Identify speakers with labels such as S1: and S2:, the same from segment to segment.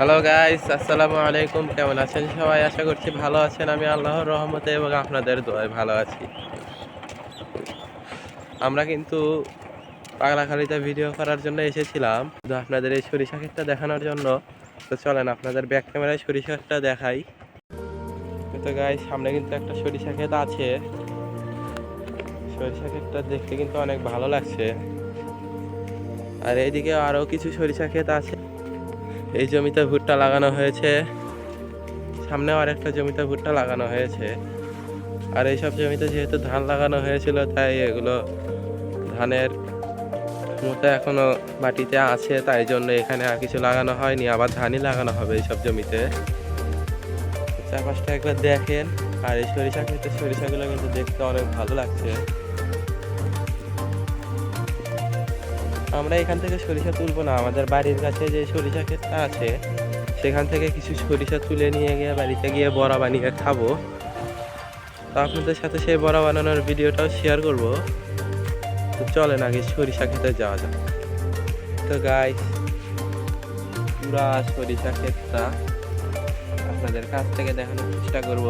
S1: Hello guys আসসালামু আলাইকুম কেমন আছেন সবাই? আশা করছি ভালো আছেন। আমি আল্লাহর রহমতে এবং আপনাদের দোয়ায় ভালো আছি। আমরা কিন্তু পাগলাখালিতে ভিডিও করার জন্য এসেছিলাম। তো আপনাদের এই সরিষা ক্ষেতটা দেখানোর জন্য। তো চলেন, আপনাদের ব্যাক ক্যামেরায় সরিষা ক্ষেতটা দেখাই। তো গাইস সামনে কিন্তু একটা সরিষা ক্ষেত আছে। সরিষা ক্ষেতটা দেখতে কিন্তু অনেক ভালো লাগছে। আর এইদিকে আরও কিছু সরিষা ক্ষেত আছে। এই জমিতে ভুট্টা লাগানো হয়েছে। সামনে আর একটা জমিতে ভুট্টা লাগানো হয়েছে। আর এইসব জমিতে যেহেতু ধান লাগানো হয়েছিল, তাই এগুলো ধানের মতো এখনও মাটিতে আছে, তাই জন্য এখানে আর কিছু লাগানো হয়নি। আবার ধানই লাগানো হবে এইসব জমিতে। চারপাশটা একবার দেখেন। আর এই সরিষা ক্ষেতের সরিষাগুলো কিন্তু দেখতে অনেক ভালো লাগছে। আমরা এখান থেকে সরিষা তুলবো না। আমাদের বাড়ির কাছে যে সরিষা ক্ষেতটা আছে, সেখান থেকে কিছু সরিষা তুলে নিয়ে গিয়ে বাড়িতে গিয়ে বড়া বানিয়ে খাব। তো আপনাদের সাথে সেই বড়া বানানোর ভিডিওটাও শেয়ার করব। তো চলেন আগে সরিষা খেতে যাওয়া যাক। তো গাই পুরা সরিষা ক্ষেতটা আপনাদের কাছ থেকে দেখানোর চেষ্টা করব।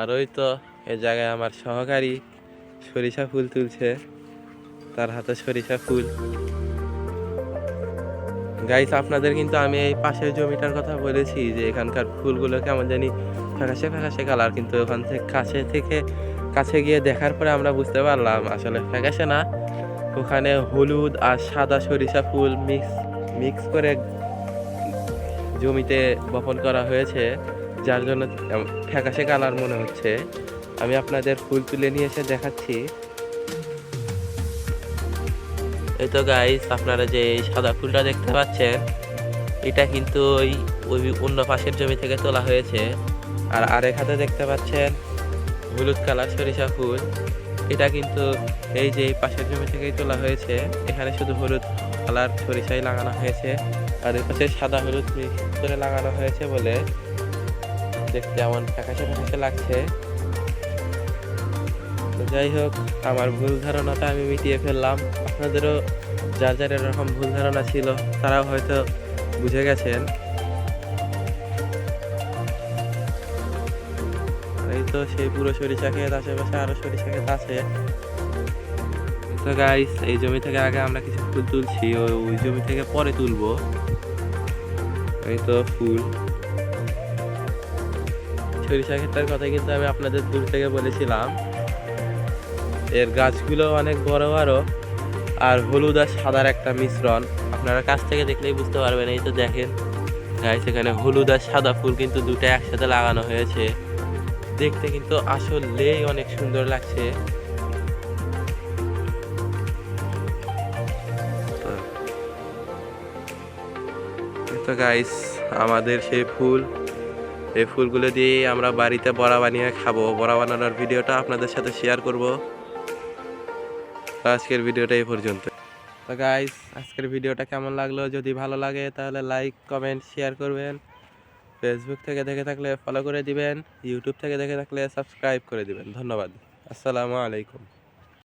S1: আর ওই তো এ জায়গায় আমার সহকারী সরিষা ফুল তুলছে। তার হাতে সরিষা ফুল। গাইস আপনাদের কিন্তু আমি এই পাশের জমিটার কথা বলেছি যে এখানকার ফুলগুলো কেমন জানি ফ্যাকাশে ফ্যাকাশে কালার, কিন্তু ওখান থেকে কাছে থেকে কাছে গিয়ে দেখার পরে আমরা বুঝতে পারলাম আসলে ফ্যাকাশে না। ওখানে হলুদ আর সাদা সরিষা ফুল মিক্স মিক্স করে জমিতে বপন করা হয়েছে। যার জন্য ফ্যাকাশে কালার মনে হচ্ছে। আমি আপনাদের ফুল তুলে নিয়ে এসে দেখাচ্ছি। এই তো গাইস আপনারা যে সাদা ফুলটা দেখতে পাচ্ছেন, এটা কিন্তু ওই ওই অন্য পাশের জমি থেকে তোলা হয়েছে। আর আরেক হাতে দেখতে পাচ্ছেন হলুদ কালার সরিষা ফুল। এটা কিন্তু এই যে পাশের জমি থেকেই তোলা হয়েছে। এখানে শুধু হলুদ কালার সরিষাই লাগানো হয়েছে। আর এর পাশে সাদা হলুদ মিক্স করে লাগানো হয়েছে বলে দেখতে এমন ফ্যাকাশে ফ্যাকাশে লাগছে। তো যাই হোক, আমার ভুল ধারণাটা আমি মিটিয়ে ফেললাম। আপনাদেরও যার যার এরকম ভুল ধারণা ছিল, তারাও হয়তো বুঝে গেছেন। এই তো সেই পুরো সরিষা ক্ষেত, আশেপাশে আরও সরিষা ক্ষেত আছে। তো গাইস এই জমি থেকে আগে আমরা কিছু ফুল তুলছি ওই ওই জমি থেকে পরে তুলবো। এই তো ফুল। সরিষা ক্ষেতটার কথা কিন্তু আমি আপনাদের দূর থেকে বলেছিলাম। এর গাছগুলো অনেক বড় বড় আর হলুদ আর সাদার একটা মিশ্রণ। আপনারা কাছ থেকে দেখলেই বুঝতে পারবেন, এই তো দেখেন। গাইস এখানে হলুদ আর সাদা ফুল কিন্তু দুটো একসাথে লাগানো হয়েছে। দেখতে কিন্তু আসলেই অনেক সুন্দর লাগছে। তো গাইস আমাদের সেই ফুল এই ফুলগুলো দিয়ে আমরা বাড়িতে বড়া বানিয়ে খাব। বড়া বানানোর ভিডিওটা আপনাদের সাথে শেয়ার করব। আজকের ভিডিওটা এই পর্যন্ত। তো গাইস আজকের ভিডিওটা কেমন লাগল? যদি ভালো লাগে, তাহলে লাইক কমেন্ট শেয়ার করবেন। ফেসবুক থেকে দেখে থাকলে ফলো করে দিবেন। ইউটিউব থেকে দেখে থাকলে সাবস্ক্রাইব করে দিবেন। ধন্যবাদ। আসসালামু আলাইকুম।